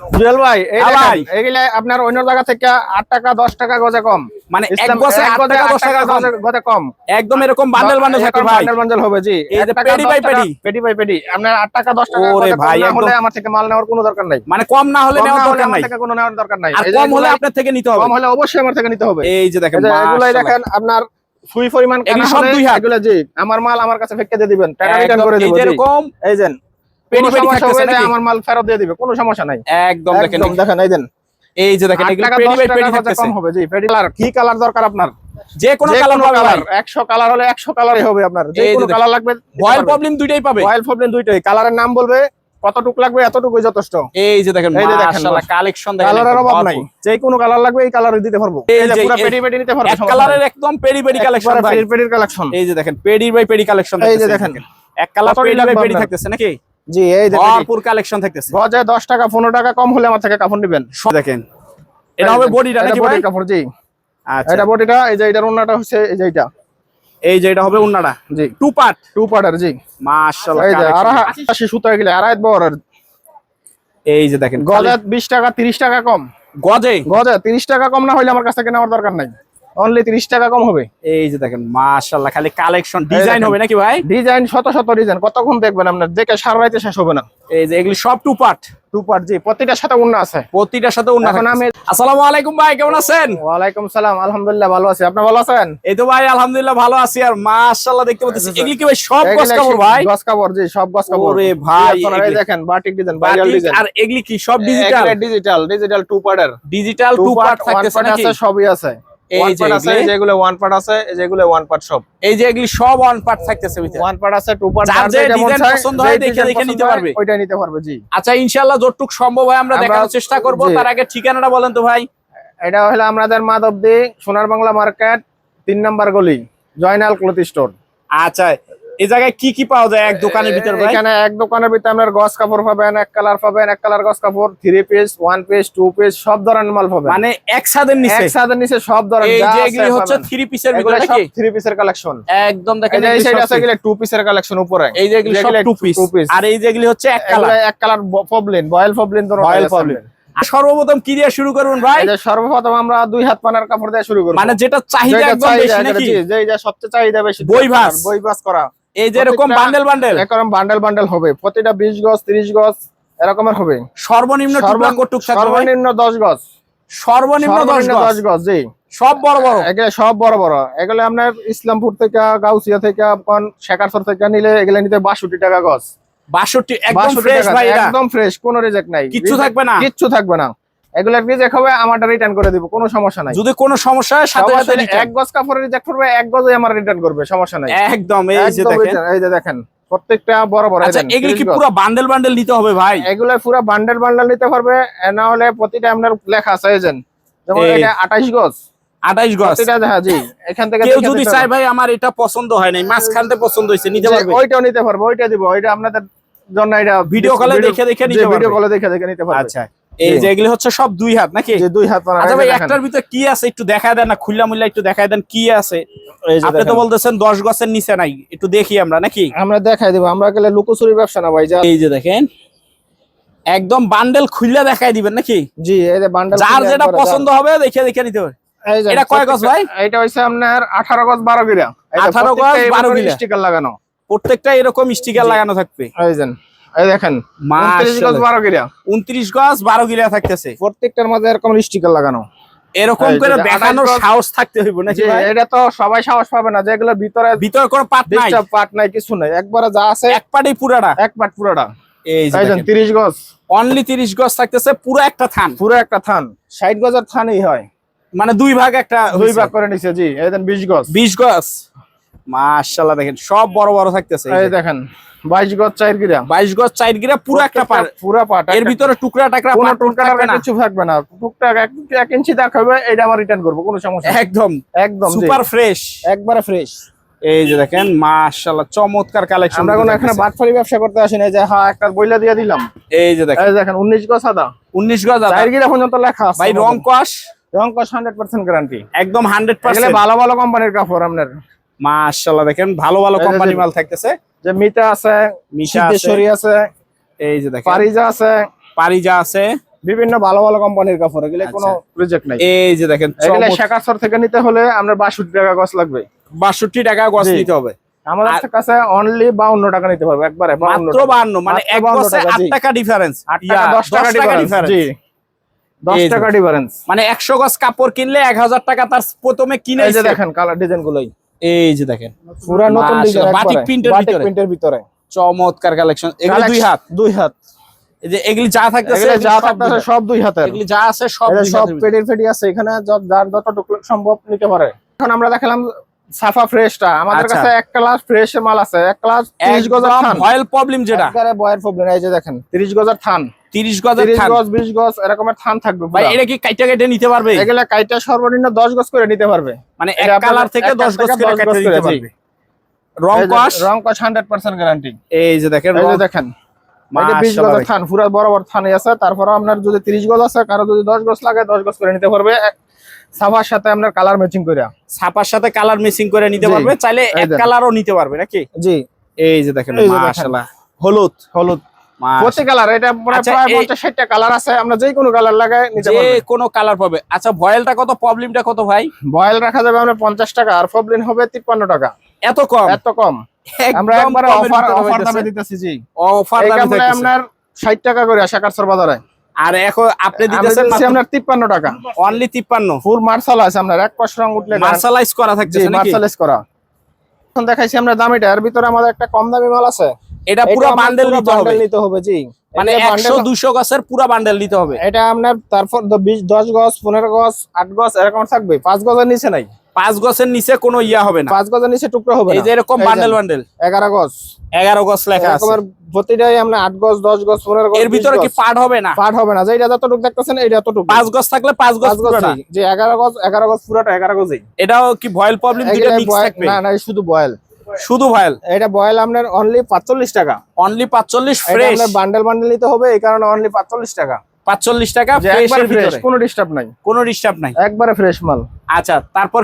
জুয়েল ভাই এই হ্যাঁ ভাই। এগুলা আপনার অন্য জায়গা থেকে আট টাকা দশ টাকা গজে কম। মানে এক গজে এক আট গজে টাকা, আট দশ টাকা গজে- কম। একদম এরকম বান্ডেল বান্ডেল থাকে ভাই। বান্ডেল বান্ডেল হবে জি। এই যে পেডি বাই পেডি। পেডি বাই পেডি আপনার আট টাকা দশ টাকা ওরে ভাই, হলে আমার থেকে মাল নেওয়ার কোনো দরকার নাই। মানে কম না হলে নেওয়ার দরকার আমার নাই। থেকে কোনো নেওয়ার দরকার নাই। আর কম হলে আপনার থেকে নিতে হবে। কম হলে অবশ্যই আমার থেকে নিতে হবে। এই যে দেখেন এগুলাই দেখেন আপনার সুই পরিমাণ এগুলো কানা সব হলে দুই হাত। এগুলো জি আমার মাল আমার কাছে ফেকে দিয়ে দিবেন। টাকা রিটার্ন করে। এরকম এই পেডি কোনো পেডি সমস্যা থাকতেছে হলে নাকি? আমার মাল ফেরত দিয়ে দিবে কোনো সমস্যা নাই। একদম দেখেন একদম দেখেন। দেন। এই যে দেখেন এগুলো পেডি বাই পেডি থাকতেছে। কম হবে। জি পেডি কালার। কি কালার দরকার আপনার? যে কোনো কালার পাবে ভাই কালার একশো কালার হলে একশো কালারই হবে আপনার। যে কোনো কালার লাগবে রয়্যাল প্রবলেম দুইটাই পাবে। রয়্যাল প্রবলেম দুইটাই। কালারের নাম বলবে কতটুক লাগবে এতটুকুই যথেষ্ট। এই যে দেখেন মাশাআল্লাহ কালেকশন দেখেন কালারের অভাব নাই। যে কোনো কালার লাগবে এই কালার দিতে পারব। এই এই যে যে পুরো পেডি পেডি নিতে পারব এক কালারের একদম পেডি পেডি কালেকশন পেডি কালেকশন এই যে দেখেন পেডি বাই পেডি কালেকশন এই যে দেখেন। এক কালার পেডি বাই পেডি থাকতেছে নাকি? জি এই। ভরপুর কালেকশন থাকতেছে। গজে দশ টাকা পনেরো টাকা কম হলে আমার থেকে কাপড় নিবেন। দেখেন। এটা হবে বডিটা নাকি বডির কাপড় জি। আচ্ছা। এটা বডিটা এই যে এটার ওন্নাটা হচ্ছে এই যে এটা এই যে এটা হবে উন্নাটা জি। টু পার্ট টু পার্টার জি। মাশাআল্লাহ এই যে আর collection। আশি সুতা গেলে আড়াই বড় এই যে দেখেন গজে বিশ টাকা তিরিশ টাকা কম। গজে গজে তিরিশ টাকা কম না হলে আমার কাছ থেকে নেওয়ার দরকার নাই। অনলি তিরিশ টাকা কম হবে। এই যে দেখেন মাশাআল্লাহ খালি কালেকশন ডিজাইন হবে নাকি ভাই? ডিজাইন শত শত ডিজাইন কতক্ষণ দেখবেন আপনার? দেখে সারা রাইতে শেষ হবে না। এই যে এগুলি সব টু পার্ট টু পার্ট জি প্রতিটার সাথে উন্না আছে। প্রতিটার সাথে উন্না এখন আমি- আসসালামু আলাইকুম ভাই কেমন আছেন? ওয়ালাইকুম সালাম আলহামদুলিল্লাহ ভালো আছি। আপনি ভালো আছেন? এই তো ভাই আলহামদুলিল্লাহ ভালো আছি। আর মাশাআল্লাহ দেখতে পাচ্ছি আচ্ছা, এগুলি কি ভাই সব গস কাপড় ভাই? গস কাপড় জি সব গস কাপড়। ওরে ভাই, আপনারা দেখেন বাটিক ডিজাইন ভাইরাল ডিজাইন আর এগুলি কি সব ডিজিটাল ডিজিটাল ডিজিটাল টু পার্টের ডিজিটাল টু পার্ট থাকতেছে নাকি? আছে সবই আছে। এই যে যেগুলো ওয়ান পার্ট আছে যেগুলো ওয়ান পার্ট সব। এই যে এগুলি সব ওয়ান পার্ট থাকতেছে ভিতরে। ওয়ান পার্ট আছে টু পার্ট যার যে design পছন্দ হয় দেখে দেখে নিতে পারবে। ওইটা নিতে পারবে জি। আচ্ছা ইনশাআল্লাহ যতটুক সম্ভব হয় আমরা আমরা- দেখানোর চেষ্টা করব। তার আগে ঠিকানাটা বলেন তো ভাই। এটা হলো আমাদের মাধবদী সোনার বাংলা মার্কেট তিন নাম্বার গলি জয়নাল ক্লথ স্টোর। আচ্ছা এই জায়গায় কি কি পাওয়া যায় এক দোকানের ভিতর ভাই? এখানে এক দোকানের ভিতরে আপনার গস কাপড় পাবেন এক কালার পাবেন এক কালার গস কাপড় three piece one piece two piece সব ধরনের মাল পাবেন। মানে এক ছাদের নিচে? এক সাদের নিচে সব ধরনের এই যে এগুলি হচ্ছে থ্রি পিসের এগুলো ভিতরে সব থ্রি পিসের কালেকশন একদম দেখেন এই যে এগুলি সাইড আছে এগুলো টু পিসের কালেকশন উপরে। এই যে এগুলি সব টু পিস। আর এই যেগুলি হচ্ছে এক কালার। এক কালার পবলিন বয়েল পবলিন ধরো রয়্যাল প্রবলেম সর্বপ্রথম কি দিয়ে শুরু করবেন ভাই? সর্বপ্রথম আমরা দুই হাত পানার কাপড় দিয়ে শুরু করব। মানে যেটা চাহিদা একদম বেশি নাকি? যে যা সবচেয়ে চাহিদা বেশি বই ভাঁজ। বই ভাঁজ করা। এই যে এরকম বান্ডেল বান্ডেল এরকম বান্ডেল বান্ডেল হবে। প্রতিটা বিশ গজ তিরিশ গজ এরকমের হবে। সর্বনিম্ন গজ। গজ? জি। সব বড় বড়? এগুলো সব বড় বড়। এগুলো আপনার ইসলামপুর থেকে গাউসিয়া থেকে কোন শেখারসর থেকে নিলে এগুলো নিতে বাষট্টি টাকা গজ। বাষট্টি একদম ফ্রেশ ভাই একদম ফ্রেশ কোনো রিজেক্ট নাই। Reject- থাকবে না? কিচ্ছু থাকবে না। এগুলো রিজেক্ট হবে আমারটা রিটার্ন করে দিব কোনো সমস্যা নাই। যদি কোনো সমস্যা হয় সাথে সাথে এক গজ কাপড় রিজেক্ট করবে এক গজে আমার রিটার্ন করবে সমস্যা নাই। একদম এই যে দেখেন। এই যে দেখেন প্রত্যেকটা বড় বড় আচ্ছা দেন, কি পুরো বান্ডেল বান্ডেল নিতে হবে ভাই? এগুলো পুরো বান্ডেল বান্ডেল নিতে পারবে না হলে প্রতিটা আপনার লেখা আছে যে। যেমন এটা 28 গজ। আঠাইশ গজ। প্রতিটা হ্যাঁ জি। এখান থেকে কেউ যদি চায় ভাই আমার এটা পছন্দ হয় নাই মাঝখানতে পছন্দ হয়েছে নিতে পারবে? ওইটাও নিতে পারবে ওইটা দিব ওইটা আপনাদের জন্য এটা ভিডিও কলে দেখে দেখে নিতে পারবে। ভিডিও। কলে দেখে দেখে নিতে পারবে। আচ্ছা। এই হচ্ছে সব দুই হাত নাকি? দুই হাত আচ্ছা ভাই একটার ভিতরে কি আছে? একটু দেখায় দেন না খুল্লা মুল্লা একটু দেখায় দেন কি আছে। আপনি তো বলতেছেন দশ গছের নিচে নাই একটু দেখি আমরা নাকি? আমরা দেখাই দিব আমরা গেলে লুকোচুরি ব্যবসা না ভাই যা এই যে দেখেন একদম বান্ডেল খুললে দেখায় দিবেন নাকি? জি এই যে বান্ডেল যার যেটা পছন্দ হবে দেখে দেখে নিতে হবে। এটা কয় গজ ভাই? এটা হইছে আপনার 18 গছ 12 গিরা 18 গজ, 12 গিরা। স্টিকার লাগানো। প্রত্যেকটা এরকম স্টিকার লাগানো থাকবে। এই এই দেখেন 29 গজ 12 গিরা। উনত্রিশ গজ বারো গিরা থাকতেছে। প্রত্যেকটার মধ্যে এরকম স্টিকার লাগানো। এরকম করে দেখানোর সাহস থাকতে হইব নাকি ভাই? এটা তো সবাই সাহস পাবে না যেগুলো ভিতরে ভিতরে কোনো পাট নাই। ডিস্টার্ব নাই কিছু নাই। একবারে যা আছে এক পাটি পুরাটা। এক পার্ট পুরোটা। এই যে এই যে 30 গজ। অনলি গজ থাকতেছে পুরো একটা থান। পুরো একটা থান। 60 গজের থানই হয়। মানে দুই ভাগ একটা দুই ভাগ করে নিছে জি। এই দেন 20 গজ। বিশ গজ। মাশাল্লাহ দেখেন সব বড় বড় থাকতেছে এই দেখেন 22 গজ চার গিরা। বাইশ গজ চাইড গিরা পুরো একটা পার পুরো পার্ট এর ভিতরে টুকরা টাকরা কোনো পাট পুট থাকবে না। কিছু থাকবে না। টুকটাক এক এক ইঞ্চি দেখাবে এটা আমার রিটার্ন করব কোনো সমস্যা একদম। একদম সুপার ফ্রেশ। একবারে ফ্রেশ। এই যে দেখেন মাশাল্লাহ চমৎকার কালেকশন আমরা কোনো এখানে বাটফারি ব্যবসা করতে আসি না যে হ্যাঁ একটা বইলা দিয়ে দিলাম। এই যে দেখেন। এই দেখেন উনিশ গজ সাদা উনিশ গজ আদা। চার গিরা পর্যন্ত লেখা আছে ভাই রং কস। রং কস হান্ড্রেড পার্সেন্ট গ্যারান্টি একদম হান্ড্রেড এগুলো পার্সেন্ট ভালো ভালো কোম্পানির কাপড় আপনার। মাশাল্লাহ দেখেন ভালো ভালো কোম্পানি মাল থাকতেছে। যে মিতা আছে মিশা আছে। আছে এই যে দেখেন। পারিজা আছে। পারিজা আছে। বিভিন্ন ভালো ভালো কোম্পানির কাপড় এগুলো কোনো রিজেক্ট নাই। এই যে দেখেন এগুলো শেখাসর থেকে নিতে হলে আমরা বাষট্টি টাকা গছ লাগবে। বাষট্টি টাকা গছ নিতে হবে। আমাদের কাছে অনলি বাউন্ন টাকা নিতে পারব একবারে বাউন্ন মাত্র বান্ন মানে মাত্র এক 52 গছে টাকা, আট টাকা ডিফারেন্স আট টাকা দশ টাকা ডিফারেন্স জি। দশ এই যে। টাকা ডিফারেন্স মানে একশো গজ কাপড় কিনলে এক হাজার টাকা তার প্রথমে কিনে এই যে দেখেন কালার ডিজাইন গুলোই। এই যে দেখেন পুরা নতুন বাটিক প্রিন্টের বাটিক ভিতরে। প্রিন্টের ভিতরে। চমৎকার কালেকশন এগুলো দুই হাত। দুই হাত। এই যে এগুলি যা থাকতেছে যা সব থাকতেছে সব দুই হাতের। এগুলি যা আছে সব সব ভিতরে। ফেডি আছে। এখানে যত- যার যতটুকু সম্ভব নিতে পারে। এখন আমরা দেখালাম সাফা ফ্রেশটা। আমাদের আচ্ছা। কাছে এক ক্লাস ফ্রেশ মাল আছে। এক ক্লাস 30 গজের থান। ভয়েল প্রবলেম যেটা। একবারে বয়ের প্রবলেম। এই যে দেখেন 30 গজের থান। তিরিশ গজের 30 থান। গজ 20 গজ এরকমের থান থাকবে ভাই এটা কি কাইটা কেটে নিতে পারবে? এগুলা কাইটা সর্বনিম্ন 10 গজ করে নিতে পারবে। মানে এক কালার থেকে এক দশ গজ করে 10 নিতে পারবে। রং কস? রং কস 100% গ্যারান্টি এই যে দেখেন এই যে দেখেন। এটা 20 মাশাআল্লাহ গজের থান পুরো বড় আছে। তারপর আপনার যদি 30 গজ আছে কারও যদি 10 গজ লাগে 10 গজ করে নিতে পারবে। সাফার সাথে আপনার কালার ম্যাচিং করে ছাপার সাথে কালার মিক্সিং করে নিতে পারবে চাইলে এক কালারও নিতে পারবে নাকি? জি। এই যে দেখেন। মাশাআল্লাহ। হলুদ হলুদ। প্রতি কালার এটা আচ্ছা, প্রায় পঞ্চাশ ষাটটা কালার আছে আমরা যে কোনো কালার লাগাই নিতে যে কোনো কালার পাবে। আচ্ছা ভয়েলটা কত প্রবলেমটা কত ভাই? রাখা যাবে আমরা পঞ্চাশ টাকা আর ফবলিন হবে তিপ্পান্ন টাকা। এত কম? এত কম। আমরা একদম অফার অফার দামে দিতেছি জি। অফার দামে আপনার ষাট টাকা করে বাজারে। আর এখন আপনি দিতেছেন আপনার তিপ্পান্ন টাকা। অনলি তিপ্পান্ন। ফুল মার্শাল আছে আপনার এক রং উঠলে মার্শালাইজ করা নাকি? মার্শালাইজ করা। এখন দেখাইছি আমরা দামিটা এর ভিতরে আমাদের একটা কম দামি মাল আছে। এটা পুরো বান্ডেল নিতে হবে। নিতে হবে জি। মানে এটা একশো bundle- দুশো গাছের পুরো বান্ডেল নিতে হবে। এটা আপনার তারপর দ- বিশ দশ গজ পনেরো গজ আট গজ এরকম থাকবে। পাঁচ গজের নিচে নাই। পাঁচ গছের নিচে কোনো ইয়া হবে না। পাঁচ গজের নিচে টুকরো হবে এই যে এরকম বান্ডেল বান্ডেল এগারো গজ এগারো গছ লেখা আছে। এরকমের প্রতিটাই আমরা আট গজ দশ গজ পনেরো গজ এর ভিতরে কি পাট হবে না? পাঠ হবে না। যেটা যতটুকু দেখতেছেন এইটা যতটুকু পাঁচ গছ থাকলে পাঁচ গছ পাঁচ গজ পুরোটা। যে এগারো গজ এগারো গজ পুরোটা এগারো গজই এটাও কি ভয়েল প্রবলেম দুটো মিক্স থাকবে। না না শুধু বয়েল শুধু ভয়েল এটা বয়েল আপনার অনলি পাঁচচল্লিশ টাকা। অনলি পাঁচচল্লিশ আপনার বান্ডেল বান্ডেল নিতে হবে এই কারণে অনলি পাঁচচল্লিশ টাকা। পাঁচচল্লিশ টাকা কোনো ডিস্টার্ব নাই। ডিস্টার্ব নাই। একবারে ফ্রেশ মাল। আচ্ছা তারপর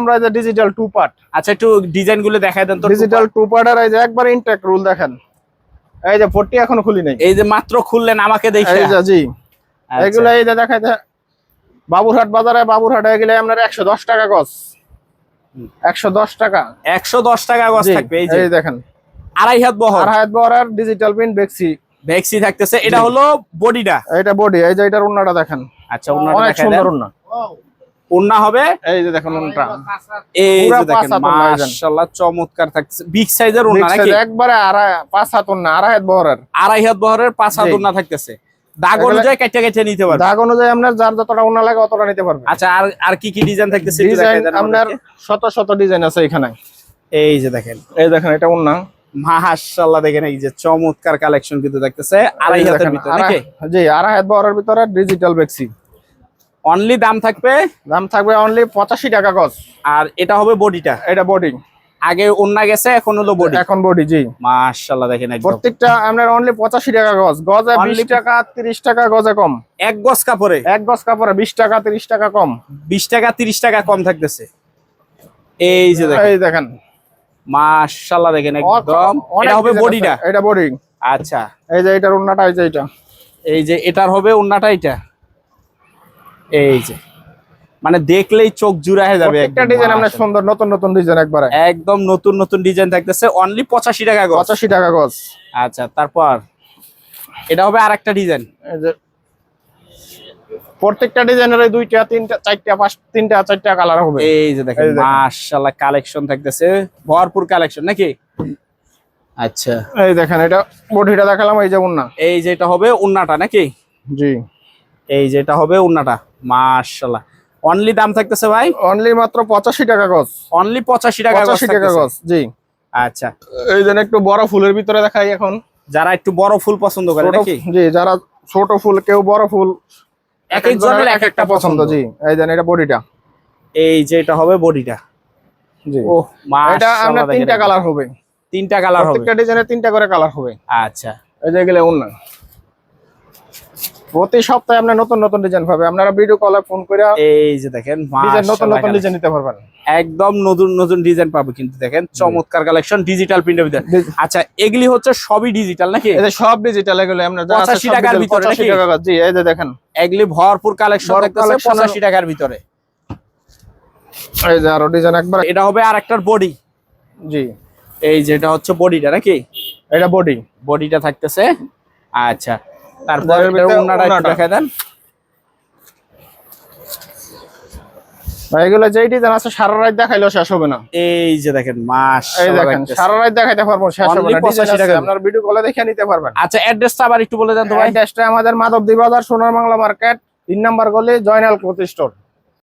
আমরা আচ্ছা, একটু ডিজাইনগুলো দেখাই দেন তো ডিজিটাল টু পার্ট আর এই যে একবার রুল দেখেন। এই যে খুলি নাই। এই যে মাত্র খুললেন আমাকে এই যে আচ্ছা। বাবুরহাট বাজারে বাবুরহাটে গেলে আপনার একশো দশ টাকা গছ 110 টাকা। 110 টাকা গজ থাকবে এই যে এই দেখেন। আড়াই হাত বহর। আড়াই হাত বহর আর ডিজিটাল প্রিন্ট বেক্সি বেক্সি থাকতেছে এটা হলো বডিটা। এটা বডি এই যে এটার ওন্নাটা দেখেন। আচ্ছা ওন্নাটা দেখেন সুন্দর ওন্না ওন্না হবে? এই যে দেখেন ওন্নাটা এই যে দেখেন মাশাআল্লাহ চমৎকার থাকছে বিগ সাইজের উন্না নাকি? একবারে আড়াই পাঁচ হাত উন্না আড়াই হাত বহরের। আড়াই হাত বহরের পাঁচ হাত উন্না থাকতেছে। দাগ অনুযায়ী কেটে কেটে নিতে পারবে। দাগ অনুযায়ী আপনার যার যতটা উন্না লাগে অতটা নিতে পারবে। আচ্ছা আর আর কি কি ডিজাইন থাকতেছে ডিজাইন আপনার শত শত ডিজাইন আছে এখানে। এই যে দেখেন। এই দেখেন এটা উন্না। মাশাআল্লাহ দেখেন এই যে চমৎকার কালেকশন কিন্তু দেখতেছে আড়াই হাতের ভিতরে নাকি? জি আড়াই হাত বহরের ভিতরে ডিজিটাল বেক্সি অনলি দাম থাকবে? দাম থাকবে অনলি পঁচাশি টাকা গজ। আর এটা হবে বডিটা এটা বডি আগে ওন্না গেছে এখন হলো বডি এখন বডি জি। মাশাআল্লাহ দেখেন একদম। প্রত্যেকটা আপনার অনলি পঁচাশি টাকা গজ। গজে বিশ Only- টাকা তিরিশ টাকা গজে কম। এক গজ কাপড়ে? এক গজ কাপড়ে বিশ টাকা তিরিশ টাকা কম। বিশ টাকা তিরিশ টাকা কম থাকতেছে। এই যে দেখেন। এই দেখেন। মাশাআল্লাহ দেখেন একদম। এটা হবে বডিটা এটা বডি আচ্ছা। এই যে এটার উন্নাটা এই যে এটা এই যে এটার হবে ওন্নাটা এটা এই যে। মানে দেখলেই চোখ জুড়ায় যাবে প্রত্যেকটা একদম। ডিজাইন মাশাআল্লাহ। সুন্দর নতুন নতুন ডিজাইন একবারে। একদম নতুন নতুন ডিজাইন থাকতেছে। অনলি পঁচাশি টাকা গজ। পঁচাশি টাকা গজ। আচ্ছা তারপর? এটা হবে আর একটা ডিজাইন এই যে প্রত্যেকটা ডিজাইনের দুইটা তিনটা চারটা পাঁচ তিনটা চারটা কালার হবে। এই যে দেখেন। মাশাআল্লাহ কালেকশন থাকতেছে। ভরপুর কালেকশন নাকি? আচ্ছা। এই দেখেন এটা বডিটা দেখালাম এই যে উন্না। এই যে এটা হবে উন্নাটা নাকি? জি। এই যে এটা হবে উন্নাটা মাশাআল্লাহ। অনলি দাম থাকতেছে ভাই? অনলি মাত্র পঁচাশি টাকা গজ। অনলি পঁচাশি টাকা গজ পঁচাশি টাকা থাকতেছে। গজ জি। আচ্ছা। এই জন্য একটু বড় ফুলের ভিতরে দেখাই এখন। যারা একটু বড় ফুল পছন্দ করে নাকি? জি যারা ছোট ফুল কেউ বড় ফুল এক একজনের এক একটা পছন্দ। জি। এই দেন এটা বডিটা। এই যে এটা হবে বডিটা। জি। ও এটা আমরা তিনটা কালার হবে। তিনটা কালার হবে। প্রত্যেকটা ডিজাইনে তিনটা করে কালার হবে। আচ্ছা। এই যে গেলে উন্না প্রতি সপ্তাহে আপনার নতুন নতুন ডিজাইন পাবে। আপনারা ভিডিও কলে ফোন করে এই যে দেখেন নতুন নতুন ডিজাইন নিতে পারবেন। একদম নতুন নতুন ডিজাইন পাবো কিন্তু দেখেন চমৎকার কালেকশন ডিজিটাল প্রিন্টের ভিতরে। আচ্ছা এগুলি হচ্ছে সবই ডিজিটাল নাকি? এই যে সব ডিজিটাল এগুলো আপনার 85 টাকার ভিতরে 85? টাকা জি এই যে দেখেন। এগুলি ভরপুর কালেকশন দেখতেছে collection পঁচাশি টাকার ভিতরে। এই যে আরও ডিজাইন একবার এটা হবে আর একটার বডি জি। এই যেটা হচ্ছে বডিটা নাকি? এটা বডি বডিটা থাকতেছে। আচ্ছা তারপর একটু ওড়নাটা। দেন। এগুলো যেই ডিজাইন আছে সারা রাত দেখাইলেও শেষ হবে না। এই যে দেখেন মাস এই দেখেন সারা রাত দেখাইতে পারব শেষ হবে না। ডিজাইন 85 আছে টাকা। আপনার ভিডিও কলে দেখে নিতে পারবেন। আচ্ছা অ্যাড্রেসটা আবার একটু বলে দেন তো ভাই। অ্যাড্রেসটা আমাদের মাধবদী বাজার সোনার বাংলা মার্কেট তিন নাম্বার গলি জয়নাল প্রতিষ্ঠান। স্টোর